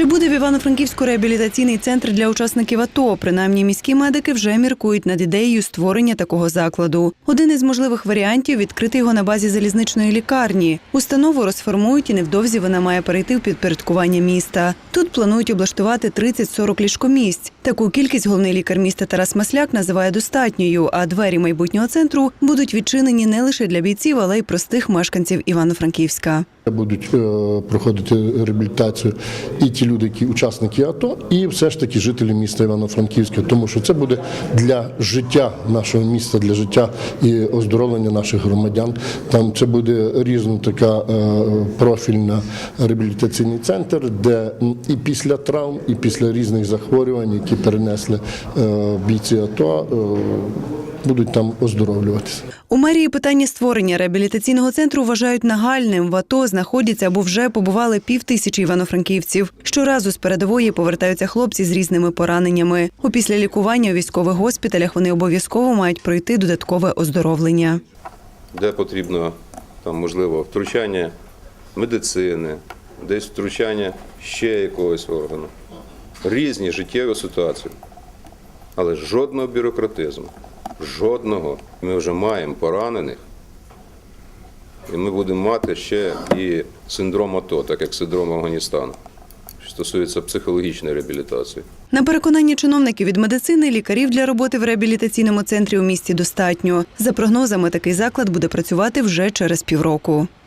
Чи буде в Івано-Франківську реабілітаційний центр для учасників АТО? Принаймні міські медики вже міркують над ідеєю створення такого закладу. Один із можливих варіантів відкрити його на базі залізничної лікарні. Установу розформують і невдовзі вона має перейти в підпорядкування міста. Тут планують облаштувати 30-40 ліжкомісць. Таку кількість головний лікар міста Тарас Масляк називає достатньою, а двері майбутнього центру будуть відчинені не лише для бійців, але й простих мешканців Івано-Франківська. Будуть е, проходити реабілітацію і ті люди, які учасники АТО, і все ж таки жителі міста Івано-Франківська, тому що це буде для життя нашого міста, для життя і оздоровлення наших громадян. Там це буде різна така е, профільна реабілітаційний центр, де і після травм, і після різних захворювань, які перенесли е, бійці АТО, будуть там оздоровлюватися. У мерії питання створення реабілітаційного центру вважають нагальним. В АТО знаходяться або вже побували півтисячі івано-франківців. Щоразу з передової повертаються хлопці з різними пораненнями. Опісля лікування у військових госпіталях вони обов'язково мають пройти додаткове оздоровлення. де потрібно там, можливо, втручання медицини, десь втручання ще якогось органу. Різні життєві ситуації. Але жодного бюрократизму, жодного. Ми вже маємо поранених, і ми будемо мати ще і синдром АТО, так як синдром Афганістану, що стосується психологічної реабілітації. На переконання чиновників від медицини, лікарів для роботи в реабілітаційному центрі у місті достатньо. За прогнозами, такий заклад буде працювати вже через півроку.